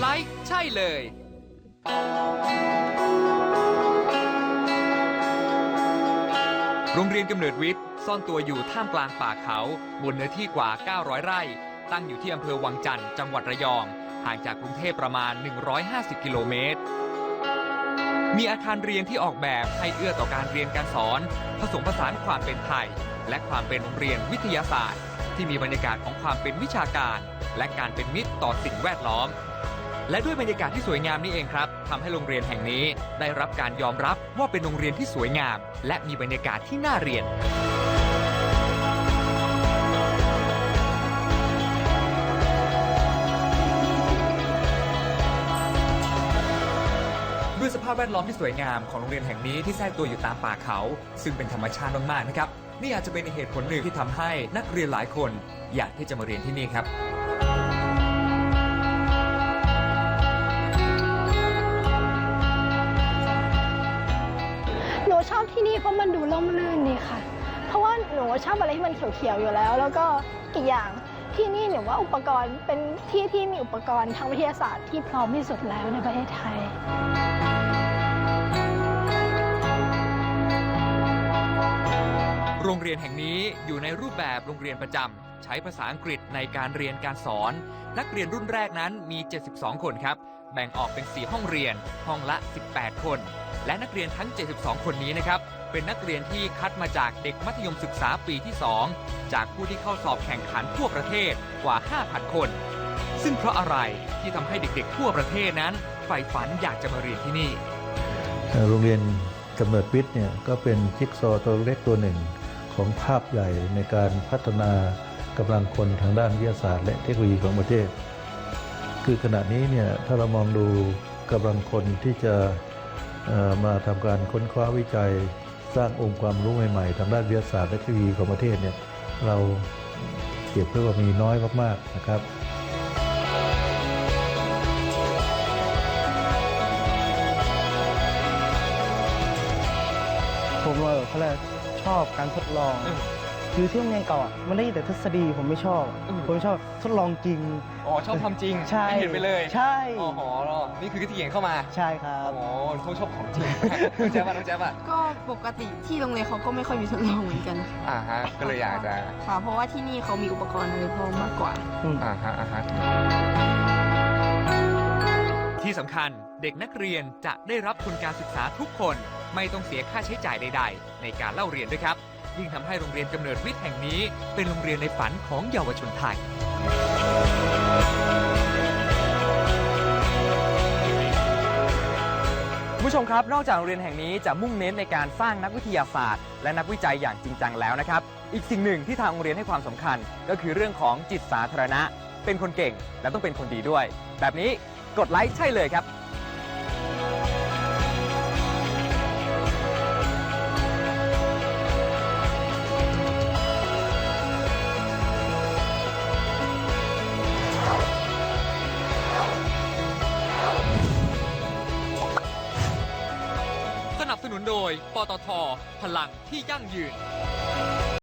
ไลฟ์ใช่เลย โรงเรียนกำเนิดวิทย์ ซ่อนตัวอยู่ท่ามกลางป่าเขา บนเนื้อที่กว่า 900 ไร่ ตั้งอยู่ที่อำเภอวังจันทร์จังหวัดระยอง ห่างจากกรุงเทพประมาณ 150 กิโลเมตร มีอาคารเรียนที่ออกแบบให้เอื้อต่อการเรียนการสอน ผสมผสานความเป็นไทย และความเป็นโรงเรียนวิทยาศาสตร์ที่มีบรรยากาศของความเป็นวิชาการ และการเป็นมิตรต่อสิ่งแวดล้อม และด้วยบรรยากาศที่สวยงามนี้เองครับทำให้โรงเรียนแห่งนี้ได้รับการยอมรับว่าเป็นโรงเรียนที่สวยงาม และมีบรรยากาศที่น่าเรียน ด้วยสภาพแวดล้อมที่สวยงามของโรงเรียนแห่งนี้ที่แทรกตัวอยู่ตามป่าเขา ซึ่งเป็นธรรมชาติมากๆนะครับนี่อาจจะเป็นเหตุผลหนึ่งที่ทำให้นักเรียนหลายคน อยากที่จะมาเรียนที่นี่ครับ่เพราะมันดูร่มรื่นดีค่ะ เพราะว่าหนูชอบอะไรที่มันเขียวๆอยู่แล้ว แล้วก็อีกอย่างที่นี่หนูว่าอุปกรณ์เป็นที่ที่มีอุปกรณ์ทางวิทยาศาสตร์ที่พร้อมที่สุดแล้วในประเทศไทยโรงเรียนแห่งนี้อยู่ในรูปแบบโรงเรียนประจำ ใช้ภาษาอังกฤษในการเรียนการสอน นักเรียนรุ่นแรกนั้นมี 72 คนครับ แบ่งออกเป็น 4 ห้องเรียน ห้องละ 18 คน และนักเรียนทั้ง 72 คนนี้นะครับ เป็นนักเรียนที่คัดมาจากเด็กมัธยมศึกษาปีที่ 2 จากผู้ที่เข้าสอบแข่งขันทั่วประเทศกว่า 5,000 คน ซึ่งเพราะอะไรที่ทำให้เด็กๆ ทั่วประเทศนั้นใฝ่ฝันอยากจะมาเรียนที่นี่ โรงเรียนกำเนิดวิทย์เนี่ยก็เป็นจิ๊กซอว์ตัวเล็กตัวหนึ่งของภาพใหญ่ในการพัฒนากำลังคนทางด้านวิทยาศาสตร์ และเทคโนโลยีของประเทศ คือขณะนี้เนี่ยถ้าเรามองดูกำลังคนที่จะมาทำการค้นคว้าวิจัย สร้างองค์ความรู้ใหม่ๆทางด้านวิทยาศาสตร์และเทคโนโลยีของประเทศเนี่ยเราเปรียบเทียบว่ามีน้อยมากๆนะครับผมเออเขาเรียกชอบการทดลองอืม คือที่โรงเรียนเก่าอะมันได้แต่ทฤษฎีผมไม่ชอบ อืม ผมชอบทดลองจริง อ๋อชอบความจริงใช่ไม่เห็นไปเลยใช่ อ๋อนี่คือที่เขียนเข้ามาใช่ครับโอ้โหชอบของจริงน้องแจ๊บอะน้องแจ๊บอะก็ปกติที่โรงเรียนเขาก็ไม่ค่อยมีทดลองเหมือนกันค่ะอ่าฮะก็เลยอยากจะ ค่ะ เพราะว่าที่นี่เขามีอุปกรณ์อะไรพร้อมมากกว่า อ่าฮะอ่าฮะ ที่สำคัญเด็กนักเรียนจะได้รับทุนการศึกษาทุกคน ไม่ต้องเสียค่าใช้จ่ายใด ๆ ในการเล่าเรียนด้วยครับ ยิ่งทำให้โรงเรียนกำเนิดวิทย์แห่งนี้ เป็นโรงเรียนในฝันของเยาวชนไทย คุณผู้ชมครับ นอกจากโรงเรียนแห่งนี้จะมุ่งเน้นในการสร้างนักวิทยาศาสตร์ และนักวิจัยอย่างจริงจังแล้วนะครับ อีกสิ่งหนึ่งที่ทางโรงเรียนให้ความสำคัญ ก็คือเรื่องของจิตสาธารณะ เป็นคนเก่งและต้องเป็นคนดีด้วย แบบนี้กดไลค์ใช่เลยครับ นับสนุนโดย ปตท พลังที่ยั่งยืน